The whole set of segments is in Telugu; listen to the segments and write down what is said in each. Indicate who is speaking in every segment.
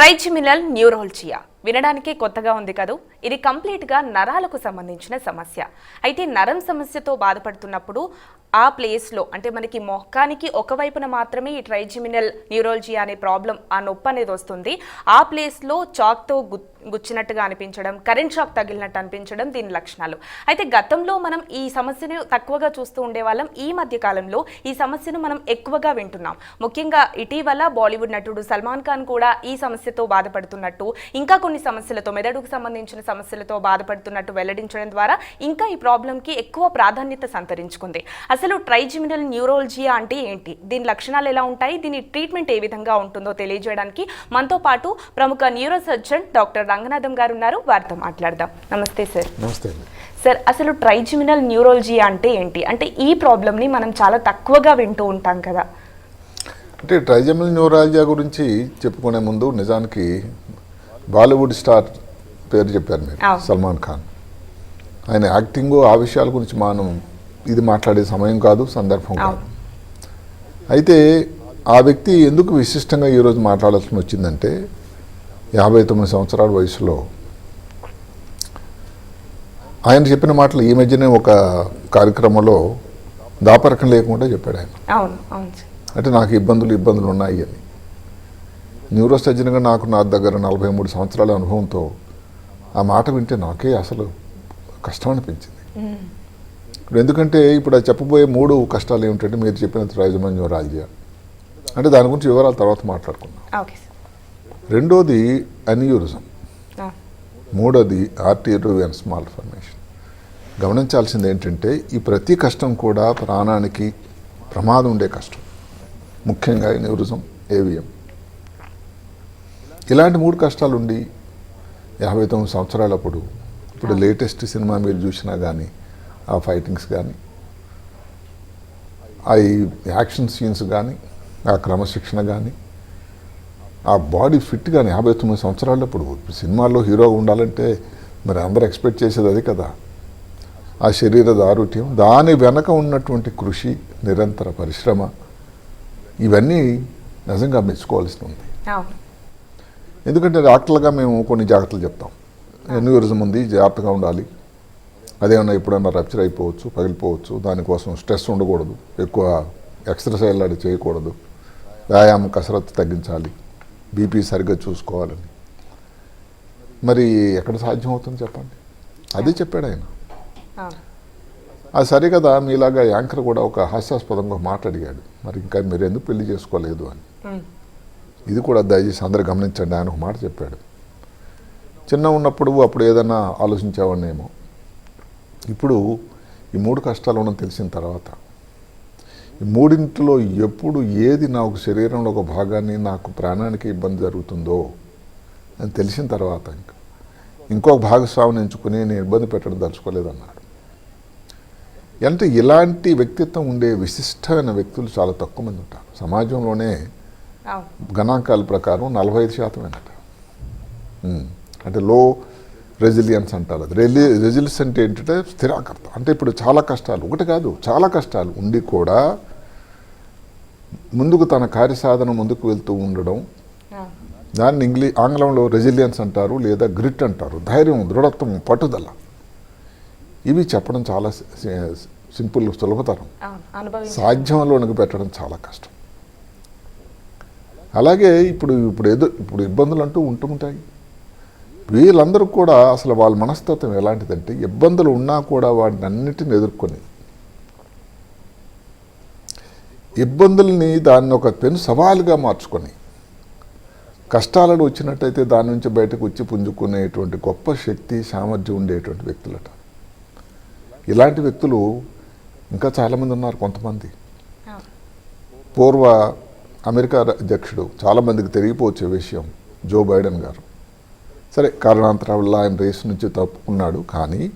Speaker 1: ట్రైజిమినల్ న్యూరోల్జియా. వినడానికే కొత్తగా ఉంది కదూ. ఇది కంప్లీట్గా నరాలకు సంబంధించిన సమస్య. అయితే నరం సమస్యతో బాధపడుతున్నప్పుడు ఆ ప్లేస్లో అంటే మనకి మొఖానికి ఒకవైపున మాత్రమే ఈ ట్రైజిమినల్ న్యూరాలజీ అనే ప్రాబ్లం ఆ నొప్పి అనేది వస్తుంది. ఆ ప్లేస్లో చాక్తో గు గుచ్చినట్టుగా అనిపించడం కరెంట్ షాక్ తగిలినట్టు అనిపించడం దీని లక్షణాలు. అయితే గతంలో మనం ఈ సమస్యను తక్కువగా చూస్తూ ఉండేవాళ్ళం. ఈ మధ్య కాలంలో ఈ సమస్యను మనం ఎక్కువగా వింటున్నాం. ముఖ్యంగా ఇటీవల బాలీవుడ్ నటుడు సల్మాన్ ఖాన్ కూడా ఈ సమస్యతో బాధపడుతున్నట్టు ఇంకా కొన్ని సమస్యలతో మెదడుకు సంబంధించిన సమస్యలతో బాధపడుతున్నట్టు వెల్లడించడం ద్వారా ఇంకా ఈ ప్రాబ్లంకి ఎక్కువ ప్రాధాన్యత సంతరించుకుంది. అసలు ట్రైజిమినల్ న్యూరోలజియా అంటే ఏంటి? దీని లక్షణాలు ఎలా ఉంటాయి? దీని ట్రీట్మెంట్ ఏ విధంగా ఉంటుందో తెలియజేయడానికి మనతో పాటు ప్రముఖ న్యూరో సర్జన్ డాక్టర్ రంగనాథం గారు ఉన్నారు. వారితో మాట్లాడదాం. నమస్తే సార్.
Speaker 2: నమస్తే
Speaker 1: సార్ అసలు ట్రైజిమినల్ న్యూరోలజియా అంటే ఏంటి? అంటే ఈ ప్రాబ్లమ్ని మనం చాలా తక్కువగా వింటూ ఉంటాం కదా.
Speaker 2: అంటే ట్రైజమల్ న్యూరాలజియా గురించి చెప్పుకునే ముందు నిజానికి బాలీవుడ్ స్టార్ పేరు చెప్పారు మీరు. సల్మాన్ ఖాన్. ఆయన యాక్టింగ్ ఆ విషయాల గురించి మనం ఇది మాట్లాడే సమయం కాదు సందర్భం కాదు. అయితే ఆ వ్యక్తి ఎందుకు విశిష్టంగా ఈరోజు మాట్లాడాల్సి వచ్చిందంటే యాభై తొమ్మిది సంవత్సరాల వయసులో ఆయన చెప్పిన మాటలు ఈ మధ్యనే ఒక కార్యక్రమంలో దాపరకం లేకుండా చెప్పాడు ఆయన. అంటే నాకు ఇబ్బందులు ఇబ్బందులు ఉన్నాయి అని. న్యూరో సర్జన్గా నాకు నా దగ్గర నలభై మూడు సంవత్సరాల అనుభవంతో ఆ మాట వింటే నాకే అసలు కష్టం అనిపించింది. ఇప్పుడు ఎందుకంటే ఇప్పుడు అది చెప్పబోయే మూడు కష్టాలు ఏమిటంటే మీరు చెప్పిన త్రైజమన్ న్యూరాలజియా అంటే దాని గురించి వివరాలు తర్వాత మాట్లాడుకుందాం. రెండోది అన్యూరిజం. మూడోది ఆర్టీరియల్ అండ్ స్మాల్ ఫర్మేషన్. గమనించాల్సింది ఏంటంటే ఈ ప్రతి కష్టం కూడా ప్రాణానికి ప్రమాదం ఉండే కష్టం. ముఖ్యంగా న్యూరిజం ఏవిఎం. ఇలాంటి మూడు కష్టాలు ఉండి యాభై తొమ్మిది సంవత్సరాలప్పుడు ఇప్పుడు లేటెస్ట్ సినిమా మీరు చూసినా కానీ ఆ ఫైటింగ్స్ కానీ ఆ యాక్షన్ సీన్స్ కానీ ఆ క్రమశిక్షణ కానీ ఆ బాడీ ఫిట్ కానీ యాభై తొమ్మిది సంవత్సరాలప్పుడు ఇప్పుడు సినిమాల్లో హీరోగా ఉండాలంటే మరి అందరూ ఎక్స్పెక్ట్ చేసేది అది కదా. ఆ శరీర దారుఢ్యం దాని వెనక ఉన్నటువంటి కృషి నిరంతర పరిశ్రమ ఇవన్నీ నిజంగా మెచ్చుకోవాల్సి ఉంది. ఎందుకంటే డాక్టర్లుగా మేము కొన్ని జాగ్రత్తలు చెప్తాం. ఎన్యూరిజం ఉంది జాగ్రత్తగా ఉండాలి. అదేమన్నా ఎప్పుడన్నా రప్చర్ అయిపోవచ్చు పగిలిపోవచ్చు దానికోసం స్ట్రెస్ ఉండకూడదు. ఎక్కువ ఎక్సర్సైజ్ లాంటి చేయకూడదు. వ్యాయామం కసరత్తు తగ్గించాలి. బీపీ సరిగ్గా చూసుకోవాలని. మరి ఎక్కడ సాధ్యం అవుతుంది చెప్పండి? అదే చెప్పాడు ఆయన. అది సరే కదా మీలాగా యాంకర్ కూడా ఒక హాస్యాస్పదంగా ఒక మాట అడిగాడు. మరి ఇంకా మీరు ఎందుకు పెళ్ళి చేసుకోలేదు అని. ఇది కూడా దయచేసి అందరూ గమనించండి ఆయన ఒక మాట చెప్పాడు. చిన్న ఉన్నప్పుడు అప్పుడు ఏదైనా ఆలోచించేవాడినేమో. ఇప్పుడు ఈ మూడు కష్టాలు ఉన్నది తెలిసిన తర్వాత ఈ మూడింటిలో ఎప్పుడు ఏది నాకు శరీరంలో ఒక భాగాన్ని నాకు ప్రాణానికి ఇబ్బంది జరుగుతుందో అని తెలిసిన తర్వాత ఇంకా ఇంకొక భాగస్వామిని ఎంచుకుని నేను ఇబ్బంది పెట్టడం దలుచుకోలేదన్నాడు అంటే ఇలాంటి వ్యక్తిత్వం ఉండే విశిష్టమైన వ్యక్తులు చాలా తక్కువ మంది ఉంటారు. సమాజంలోనే గణాంకాల ప్రకారం నలభై ఐదు శాతమేనట. అంటే లో రెసిలియన్స్ అంటారు అది. రెలి రెసిలియన్స్ అంటే ఏంటంటే స్థిరాకర్త. అంటే ఇప్పుడు చాలా కష్టాలు. ఒకటి కాదు చాలా కష్టాలు ఉండి కూడా ముందుకు తన కార్యసాధన ముందుకు వెళ్తూ ఉండడం. దాన్ని ఇంగ్లీ ఆంగ్లంలో రెసిలియన్స్ అంటారు లేదా గ్రిట్ అంటారు. ధైర్యం దృఢత్వం పట్టుదల. ఇవి చెప్పడం చాలా సింపుల్ సులభతరం. సాధ్యంలోనికి పెట్టడం చాలా కష్టం. అలాగే ఇప్పుడు ఇప్పుడు ఏదో ఇప్పుడు ఇబ్బందులు అంటూ ఉంటూ ఉంటాయి. వీళ్ళందరూ కూడా అసలు వాళ్ళ మనస్తత్వం ఎలాంటిదంటే ఇబ్బందులు ఉన్నా కూడా వాటిని అన్నిటిని ఎదుర్కొని ఇబ్బందుల్ని దాన్ని ఒక పెను సవాలుగా మార్చుకొని కష్టాలను వచ్చినట్టయితే దాని నుంచి బయటకు వచ్చి పుంజుకునేటువంటి గొప్ప శక్తి సామర్థ్యం ఉండేటువంటి వ్యక్తులట. ఇలాంటి వ్యక్తులు ఇంకా చాలామంది ఉన్నారు కొంతమంది. పూర్వ అమెరికా అధ్యక్షుడు చాలామందికి తెలియపోవచ్చే విషయం జో బైడెన్ గారు. సరే కారణాంతరాల వల్ల ఆయన రేసు నుంచి తప్పుకున్నాడు కానీ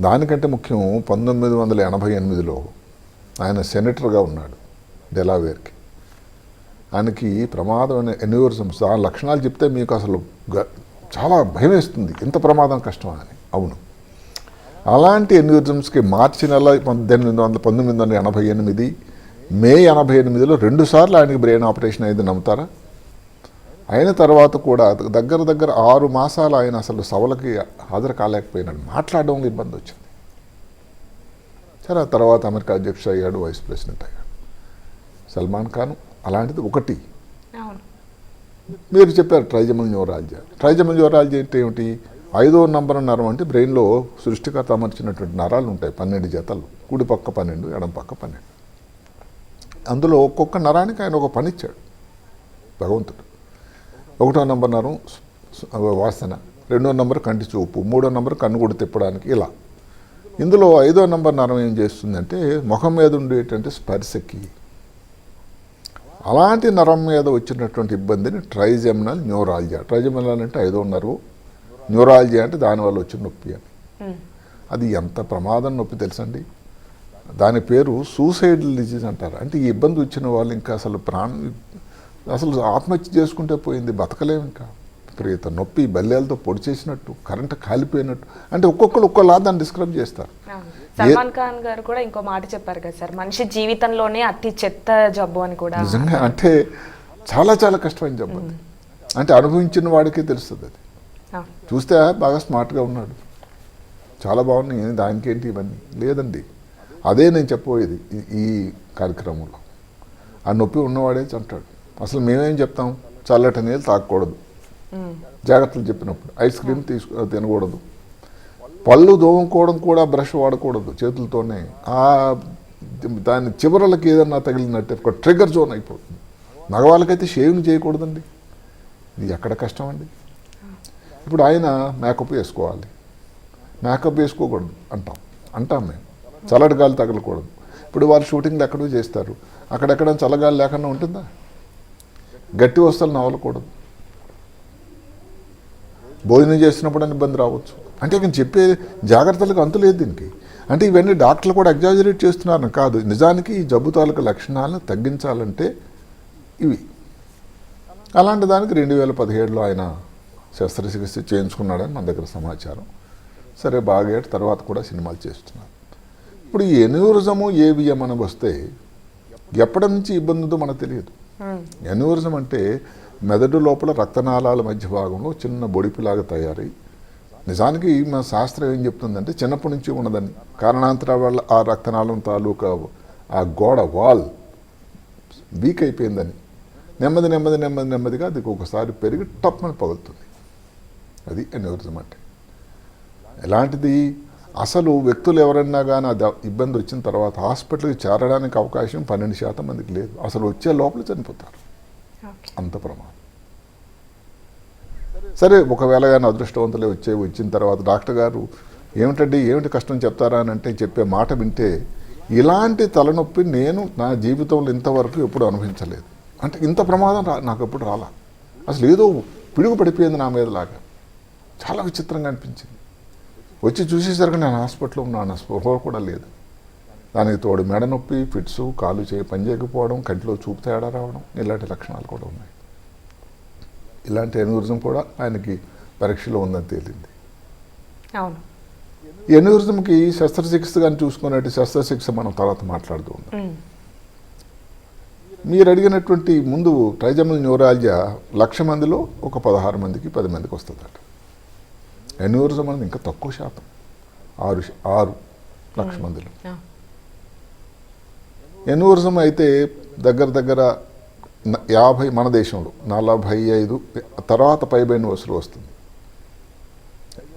Speaker 2: దానికంటే ముఖ్యం పంతొమ్మిది వందల ఎనభై ఎనిమిదిలో ఆయన సెనేటర్గా ఉన్నాడు డెలావేర్కి. ఆయనకి ప్రమాదమైన ఎన్యూరిజమ్స్ ఆ లక్షణాలు చెప్తే మీకు అసలు గ- చాలా భయం వేస్తుంది ఎంత ప్రమాదం కష్టం అని. అవును. అలాంటి ఎన్యూరిజమ్స్కి మార్చి నెల పద్దెనిమిది వందల పంతొమ్మిది వందల ఎనభై ఎనిమిది మే ఎనభై ఎనిమిదిలో రెండుసార్లు ఆయనకి బ్రెయిన్ ఆపరేషన్ అయింది నమ్ముతారా? అయిన తర్వాత కూడా దగ్గర దగ్గర ఆరు మాసాలు ఆయన అసలు సభలకి హాజరు కాలేకపోయినాడు. మాట్లాడడంలో ఇబ్బంది వచ్చింది. సరే తర్వాత అమెరికా అధ్యక్షుడు అయ్యాడు వైస్ ప్రెసిడెంట్ అయ్యాడు. సల్మాన్ ఖాన్ అలాంటిది ఒకటి. మీరు చెప్పారు ట్రైజమల్ న్యూరాలజీ. ట్రైజమల్ న్యూరాలజీ అంటే ఏమిటి? ఐదో నంబర్ నరం అంటే బ్రెయిన్లో సృష్టికర్త అమర్చినటువంటి నరాలు ఉంటాయి పన్నెండు జతలు. కుడి పక్క పన్నెండు ఎడం పక్క పన్నెండు. అందులో ఒక్కొక్క నరానికి ఆయన ఒక పని ఇచ్చాడు భగవంతుడు. ఒకటో నంబర్ నరం వాసన. రెండో నంబర్ కంటి చూపు. మూడో నంబర్ కన్నుగుడు తిప్పడానికి ఇలా. ఇందులో ఐదో నంబర్ నరం ఏం చేస్తుందంటే ముఖం మీద ఉండేటువంటి స్పర్శకి. అలాంటి నరం మీద వచ్చినటువంటి ఇబ్బందిని ట్రైజెమినల్ న్యూరాలజీ. ట్రైజెమినల్ అంటే ఐదో నర్వు. న్యూరాలజీ అంటే దానివల్ల వచ్చిన నొప్పి అని. అది ఎంత ప్రమాదం నొప్పి తెలుసండి? దాని పేరు సూసైడ్ డిజీజ్ అంటారు. అంటే ఈ ఇబ్బంది వచ్చిన వాళ్ళు ఇంకా అసలు ప్రాణ అసలు ఆత్మహత్య చేసుకుంటే పోయింది బతకలేము ఇంకా. విపరీత నొప్పి బల్లేలతో పొడి చేసినట్టు కరెంట్ కాలిపోయినట్టు. అంటే ఒక్కొక్కరు ఒక్కోలా దాన్ని డిస్క్రైబ్ చేస్తారు.
Speaker 1: సల్మాన్ ఖాన్ గారు కూడా ఇంకో మాట చెప్పారు కదా సార్ మనిషి జీవితంలోనే అతి చెత్త జబ్బు అని కూడా.
Speaker 2: నిజంగా అంటే చాలా చాలా కష్టమైన జబ్బు అది. అంటే అనుభవించిన వాడికే తెలుస్తుంది అది. చూస్తే బాగా స్మార్ట్గా ఉన్నాడు. చాలా బాగున్నాయి దానికి ఏంటి ఇవన్నీ? లేదండి. అదే నేను చెప్పబోయేది ఈ- ఈ కార్యక్రమంలో. ఆ నొప్పి ఉన్నవాడే అంటాడు అసలు మేమేం చెప్తాం? చల్లటి నీళ్ళు తాగకూడదు. జాగ్రత్తలు చెప్పినప్పుడు. ఐస్ క్రీమ్ తీసుకు తినకూడదు. పళ్ళు దోముకోవడం కూడా బ్రష్ వాడకూడదు చేతులతోనే. ఆ దాని చివరలకి ఏదన్నా తగిలినట్టు ఒక ట్రిగర్ జోన్ అయిపోతుంది. మగవాళ్ళకైతే షేవింగ్ చేయకూడదండి. ఇది ఎక్కడ కష్టం అండి? ఇప్పుడు ఆయన మేకప్ వేసుకోవాలి. మేకప్ వేసుకోకూడదు అంటాం. అంటాం మేము. చల్లటి గాలి తగలకూడదు. ఇప్పుడు వాళ్ళు షూటింగ్లు ఎక్కడో చేస్తారు. అక్కడెక్కడ చల్లగాలి లేకుండా ఉంటుందా? గట్టి వస్తువులు నవలకూడదు. భోజనం చేసినప్పుడు అని ఇబ్బంది రావచ్చు. అంటే ఇక చెప్పే జాగ్రత్తలకు అంతులేదు దీనికి. అంటే ఇవన్నీ డాక్టర్లు కూడా ఎగ్జాజరేట్ చేస్తున్నారని కాదు. నిజానికి ఈ జబ్బు తాలూకు లక్షణాలను తగ్గించాలంటే ఇవి. అలాంటి దానికి రెండు వేల పదిహేడులో ఆయన శస్త్రచికిత్స చేయించుకున్నాడని మన దగ్గర సమాచారం. సరే బాగేట తర్వాత కూడా సినిమాలు చేస్తున్నారు. ఇప్పుడు ఈ ఎన్యూరిజము ఏవిఎం అని వస్తే ఎప్పటి నుంచి ఇబ్బంది ఉందో మనకు తెలియదు.
Speaker 1: Hmm.
Speaker 2: ఎన్యూరిజం అంటే మెదడు లోపల రక్తనాళాల మధ్య భాగంలో చిన్న బొడిపిలాగా తయారై నిజానికి మా శాస్త్రం ఏం చెప్తుందంటే చిన్నప్పటి నుంచి ఉన్నదని. కారణాంతరాల వల్ల ఆ రక్తనాళం తాలూకా ఆ గోడ వాల్ వీక్ అయిపోయిందని. నెమ్మది నెమ్మది నెమ్మది నెమ్మదిగా అది ఒకసారి పెరిగి టప్మని పగులుతుంది. అది ఎన్యూరిజం అంటే. ఎలాంటిది? అసలు వ్యక్తులు ఎవరన్నా కానీ అది ఇబ్బంది వచ్చిన తర్వాత హాస్పిటల్కి చేరడానికి అవకాశం పన్నెండు శాతం మందికి లేదు. అసలు వచ్చే లోపల చనిపోతారు. అంత ప్రమాదం. సరే ఒకవేళ కానీ అదృష్టవంతులే వచ్చే వచ్చిన తర్వాత డాక్టర్ గారు ఏమిటండి ఏమిటి కష్టం చెప్తారా అని అంటే చెప్పే మాట వింటే ఇలాంటి తలనొప్పి నేను నా జీవితంలో ఇంతవరకు ఎప్పుడు అనుభవించలేదు. అంటే ఇంత ప్రమాదం రా నాకు ఎప్పుడు రాలా? అసలు ఏదో పిడుగు పడిపోయింది నా మీద లాగా. చాలా విచిత్రంగా అనిపించింది. వచ్చి చూసేసరికి నేను హాస్పిటల్లో ఉన్నాను. స్పృహ కూడా లేదు. దానికి తోడు మెడ నొప్పి ఫిట్స్ కాలు చేయి పని చేయకపోవడం కంటిలో చూపు తేడా రావడం ఇలాంటి లక్షణాలు కూడా ఉన్నాయి. ఇలాంటి ఎన్యూరిజం కూడా ఆయనకి పరీక్షలో ఉందని తేలింది.
Speaker 1: అవును.
Speaker 2: ఈ ఎన్యూరిజంకి శస్త్రచికిత్స కానీ చూసుకున్నట్టు శస్త్రచికిత్స మనం తర్వాత మాట్లాడుతూ ఉన్నాం. మీరు అడిగినటువంటి ముందు ట్రైజమల్ న్యూరాలజియా లక్ష మందిలో ఒక పదహారు మందికి పది మందికి వస్తుందట. ఎన్యూరిజం అనేది ఇంకా తక్కువ శాతం. ఆరు ఆరు లక్ష మందిలో. ఎన్యూరిజం అయితే దగ్గర దగ్గర యాభై మన దేశంలో నలభై ఐదు తర్వాత పైబడిన వయసులో వస్తుంది.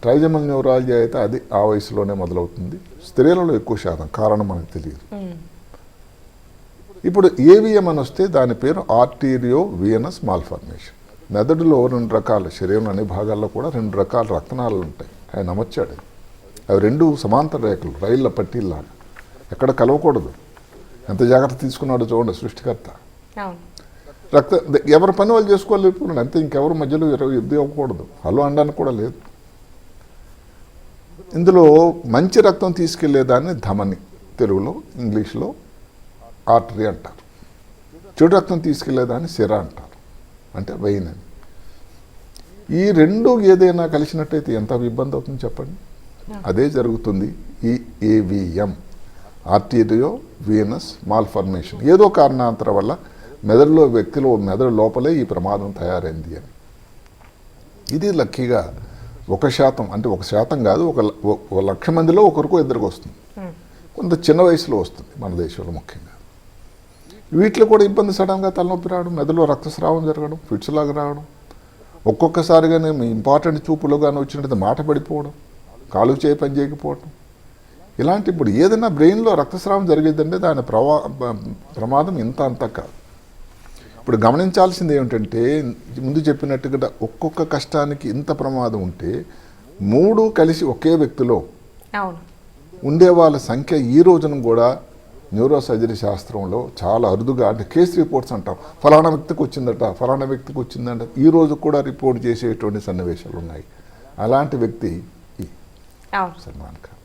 Speaker 2: ట్రైజమల్ న్యూరాలజీ అయితే అది ఆ వయసులోనే మొదలవుతుంది. స్త్రీలలో ఎక్కువ శాతం కారణం మనకు తెలియదు. ఇప్పుడు ఏవిఎం అని వస్తే దాని పేరు ఆర్టీరియో వియనస్ మాల్ఫార్మేషన్. మెదడులో రెండు రకాల శరీరం అన్ని భాగాల్లో కూడా రెండు రకాల రక్తనాళాలు ఉంటాయి. ఆయన అమర్చాడు. అవి రెండు సమాంతర రేఖలు రైళ్ళ పట్టీల్లాగా. ఎక్కడ కలవకూడదు. ఎంత జాగ్రత్త తీసుకున్నాడో చూడండి సృష్టికర్త. రక్త ఎవరి పని వాళ్ళు చేసుకోవాలి ఇప్పుడు? అంతే ఇంకెవరు మధ్యలో ఇరవై యుద్ధం అవ్వకూడదు. హలో అనడానికి కూడా లేదు. ఇందులో మంచి రక్తం తీసుకెళ్ళేదాన్ని ధమని తెలుగులో ఇంగ్లీష్లో ఆర్టరీ అంటారు. చెడు రక్తం తీసుకెళ్ళేదాన్ని సిర అంటారు. అంటే వెయిన్ అని ఈ రెండు ఏదైనా కలిసినట్టయితే ఎంత ఇబ్బంది అవుతుంది చెప్పండి? అదే జరుగుతుంది ఈ ఏవిఎం ఆర్టీరియో వీనస్ మాల్ఫర్మేషన్. ఏదో కారణాంతరం వల్ల మెదడులో వ్యక్తిలో మెదడు లోపలే ఈ ప్రమాదం తయారైంది అని. ఇది లక్కీగా ఒక శాతం అంటే ఒక శాతం కాదు ఒక లక్ష మందిలో ఒకరికో ఇద్దరికి వస్తుంది. కొంత చిన్న వయసులో వస్తుంది మన దేశంలో ముఖ్యంగా. వీటిలో కూడా ఇబ్బంది సడన్గా తలనొప్పి రావడం మెదడులో రక్తస్రావం జరగడం ఫిట్స్ లాగా రావడం ఒక్కొక్కసారిగానే మీ ఇంపార్టెంట్ చూపులో కానీ వచ్చినట్టు మాట పడిపోవడం కాలు చేయి పని చేయకపోవడం. ఇలాంటి ఇప్పుడు ఏదైనా బ్రెయిన్లో రక్తస్రావం జరిగేదంటే దాని ప్రవా ప్రమాదం ఇంత అంత కాదు. ఇప్పుడు గమనించాల్సింది ఏమిటంటే ముందు చెప్పినట్టుగా ఒక్కొక్క కష్టానికి ఇంత ప్రమాదం ఉంటే మూడు కలిసి ఒకే వ్యక్తిలో ఉండే వాళ్ళ సంఖ్య ఈ రోజున కూడా న్యూరో సర్జరీ శాస్త్రంలో చాలా అరుదుగా అంటే కేసు రిపోర్ట్స్ అంటాం. ఫలానా వ్యక్తికి వచ్చిందట ఫలానా వ్యక్తికి వచ్చిందంట. ఈ రోజు కూడా రిపోర్ట్ చేసేటువంటి సన్నివేశాలు ఉన్నాయి. అలాంటి వ్యక్తి సల్మాన్ ఖాన్.